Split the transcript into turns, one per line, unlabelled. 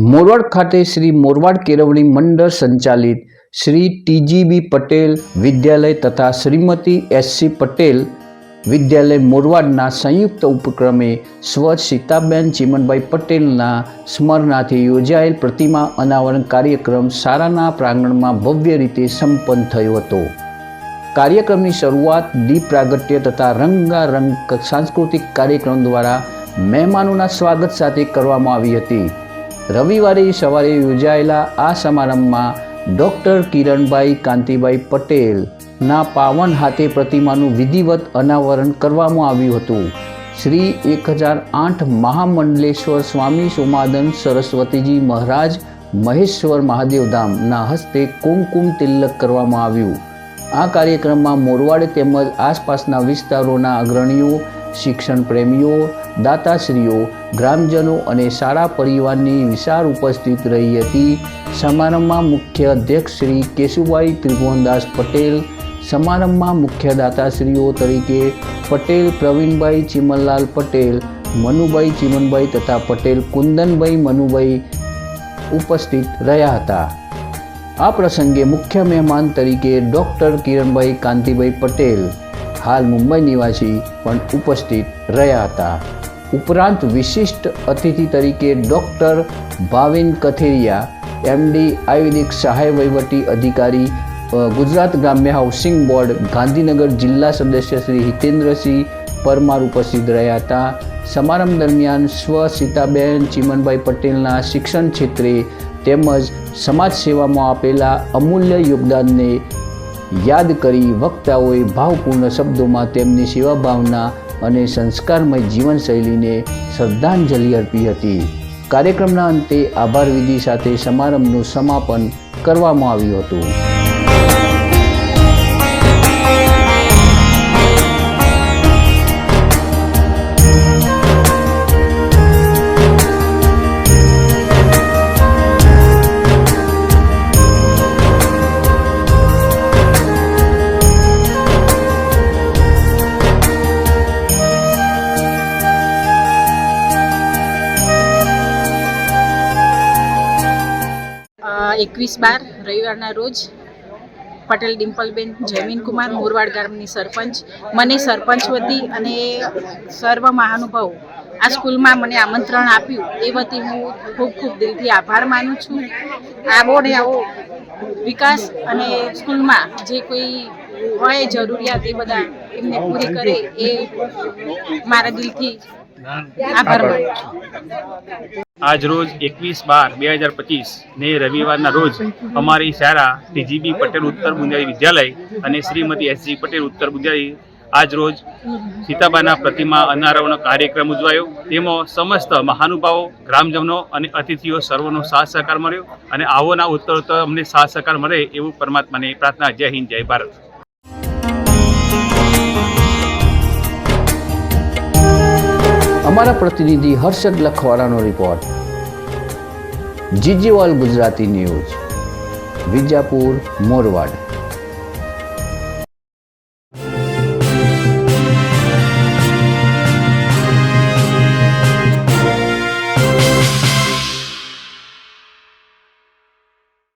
મોરવાડ ખાતે શ્રી મોરવાડ કેળવણી મંડળ સંચાલિત શ્રી ટીજીબી પટેલ વિદ્યાલય તથા શ્રીમતી એસસી પટેલ વિદ્યાલય મોરવાડના સંયુક્ત ઉપક્રમે સ્વ સીતાબેન ચીમનભાઈ પટેલના સ્મરણાથી યોજાયેલ પ્રતિમા અનાવરણ કાર્યક્રમ શાળાના પ્રાંગણમાં ભવ્ય રીતે સંપન્ન થયો હતો. કાર્યક્રમની શરૂઆત દીપ પ્રાગટ્ય તથા રંગારંગ સાંસ્કૃતિક કાર્યક્રમ દ્વારા મહેમાનોના સ્વાગત સાથે કરવામાં આવી હતી. રવિવારે સવારે યોજાયેલા આ સમારંભમાં ડૉક્ટર કિરણભાઈ કાંતિભાઈ પટેલના પાવન હાથે પ્રતિમાનું વિધિવત અનાવરણ કરવામાં આવ્યું હતું. શ્રી એક હજાર આઠ મહામંડલેશ્વર સ્વામી સોમાદન સરસ્વતીજી મહારાજ મહેશ્વર મહાદેવધામના હસ્તે કુમકુમ તિલક કરવામાં આવ્યું. આ કાર્યક્રમમાં મોરવાડ તેમજ આસપાસના વિસ્તારોના અગ્રણીઓ શિક્ષણ પ્રેમીઓ, દાતાશ્રીઓ, ગ્રામજનો અને શાળા પરિવારની વિશાળ ઉપસ્થિત રહી હતી. સમારંભમાં મુખ્ય અધ્યક્ષ શ્રી કેશુભાઈ ત્રિભુવનદાસ પટેલ, સમારંભમાં મુખ્ય દાતાશ્રીઓ તરીકે પટેલ, પ્રવીણભાઈ ચિમનલાલ પટેલ, મનુભાઈ ચિમનભાઈ તથા પટેલ કુંદનભાઈ મનુભાઈ ઉપસ્થિત રહ્યા હતા. આ પ્રસંગે મુખ્ય મહેમાન તરીકે ડૉક્ટર કિરણભાઈ કાંતિભાઈ પટેલ હાલ મુંબઈ નિવાસી પણ ઉપસ્થિત રહ્યા હતા. ઉપરાંત વિશિષ્ટ અતિથિ તરીકે ડૉક્ટર ભાવિન કથેરિયા એમડી આયુર્વેદિક સહાય વહીવટી અધિકારી ગુજરાત ગ્રામ્ય હાઉસિંગ બોર્ડ, ગાંધીનગર જિલ્લા સદસ્ય શ્રી હિતેન્દ્રસિંહ પરમાર ઉપસ્થિત રહ્યા હતા. સમારંભ દરમિયાન સ્વ સીતાબેન ચીમનભાઈ પટેલના શિક્ષણ ક્ષેત્રે તેમજ સમાજ સેવામાં આપેલા અમૂલ્ય યોગદાનને યાદ કરી વક્તાઓએ ભાવપૂર્ણ શબ્દોમાં તેમની સેવા ભાવના અને સંસ્કારમય જીવનશૈલીને શ્રદ્ધાંજલિ અર્પી હતી. કાર્યક્રમના અંતે આભાર વિધિ સાથે સમારંભનું સમાપન કરવામાં આવ્યું હતું.
એકવીસ બાર રવિવારના રોજ પટેલ ડિમ્પલબેન જયમીન કુમાર મોરવાડ ગામની સરપંચ, મને સરપંચ વતી અને સર્વ મહાનુભાવો આ સ્કૂલમાં મને આમંત્રણ આપ્યું એ વતી હું ખૂબ ખૂબ દિલથી આભાર માનું છું. આવો ને આવો વિકાસ અને સ્કૂલમાં જે કોઈ હોય જરૂરિયાત એ બધા એમને પૂરી કરે એ મારા દિલથી આભાર માનું છું.
આજ રોજ એકવીસ બાર બે હજાર પચીસ ને રવિવારના રોજ અમારી શાળા ટીજીબી પટેલ ઉત્તર બુંદેલી વિદ્યાલય અને શ્રીમતી એસજી પટેલ ઉત્તર બુંદેલી આજ રોજ સીતાબાના પ્રતિમા અનાવરણ કાર્યક્રમ ઉજવાયો. તેમાં સમસ્ત મહાનુભાવો, ગ્રામજનો અને અતિથિઓ સર્વનો સાથ સહકાર મળ્યો અને આવોના ઉત્તરોત્તર અમને સાથ સહકાર મળે એવું પરમાત્માને પ્રાર્થના. જય હિન્દ, જય ભારત.
અમારા પ્રતિનિધિ હર્ષદ લખવાળાનો રિપોર્ટ જીજીવાલ ગુજરાતી ન્યૂઝ વિજાપુર મોરવાડ.